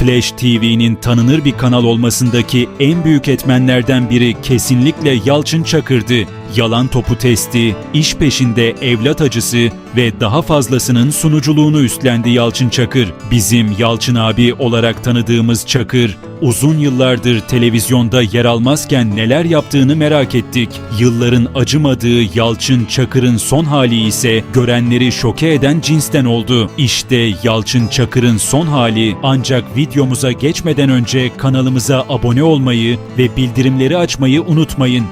Flash TV'nin tanınır bir kanal olmasındaki en büyük etmenlerden biri kesinlikle Yalçın Çakır'dı. Yalan topu testi, iş peşinde evlat acısı ve daha fazlasının sunuculuğunu üstlendi Yalçın Çakır. Bizim Yalçın abi olarak tanıdığımız Çakır, uzun yıllardır televizyonda yer almazken neler yaptığını merak ettik. Yılların acımadığı Yalçın Çakır'ın son hali ise görenleri şoke eden cinsten oldu. İşte Yalçın Çakır'ın son hali ancak videomuza geçmeden önce kanalımıza abone olmayı ve bildirimleri açmayı unutmayın.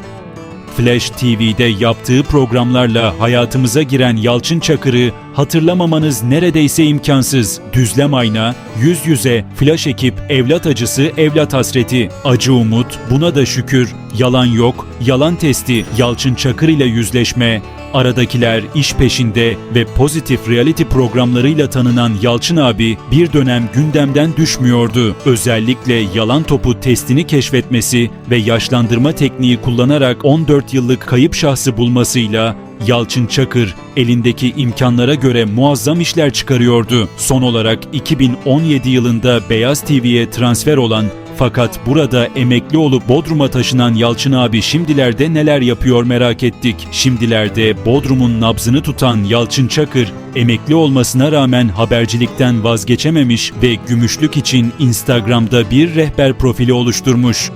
Flash TV'de yaptığı programlarla hayatımıza giren Yalçın Çakır'ı hatırlamamanız neredeyse imkansız. Düzlem Ayna, Yüz Yüze, Flash Ekip, Evlat Acısı, Evlat Hasreti, Acı Umut, Buna da Şükür, Yalan Yok, Yalan Testi, Yalçın Çakır ile Yüzleşme, Aradakiler, İş Peşinde ve Pozitif Reality programlarıyla tanınan Yalçın abi bir dönem gündemden düşmüyordu. Özellikle yalan topu testini keşfetmesi ve yaşlandırma tekniği kullanarak 14 yıllık kayıp şahsı bulmasıyla Yalçın Çakır elindeki imkanlara göre muazzam işler çıkarıyordu. Son olarak 2017 yılında Beyaz TV'ye transfer olan fakat burada emekli olup Bodrum'a taşınan Yalçın abi şimdilerde neler yapıyor merak ettik. Şimdilerde Bodrum'un nabzını tutan Yalçın Çakır emekli olmasına rağmen habercilikten vazgeçememiş ve gümüşlük için Instagram'da bir rehber profili oluşturmuş.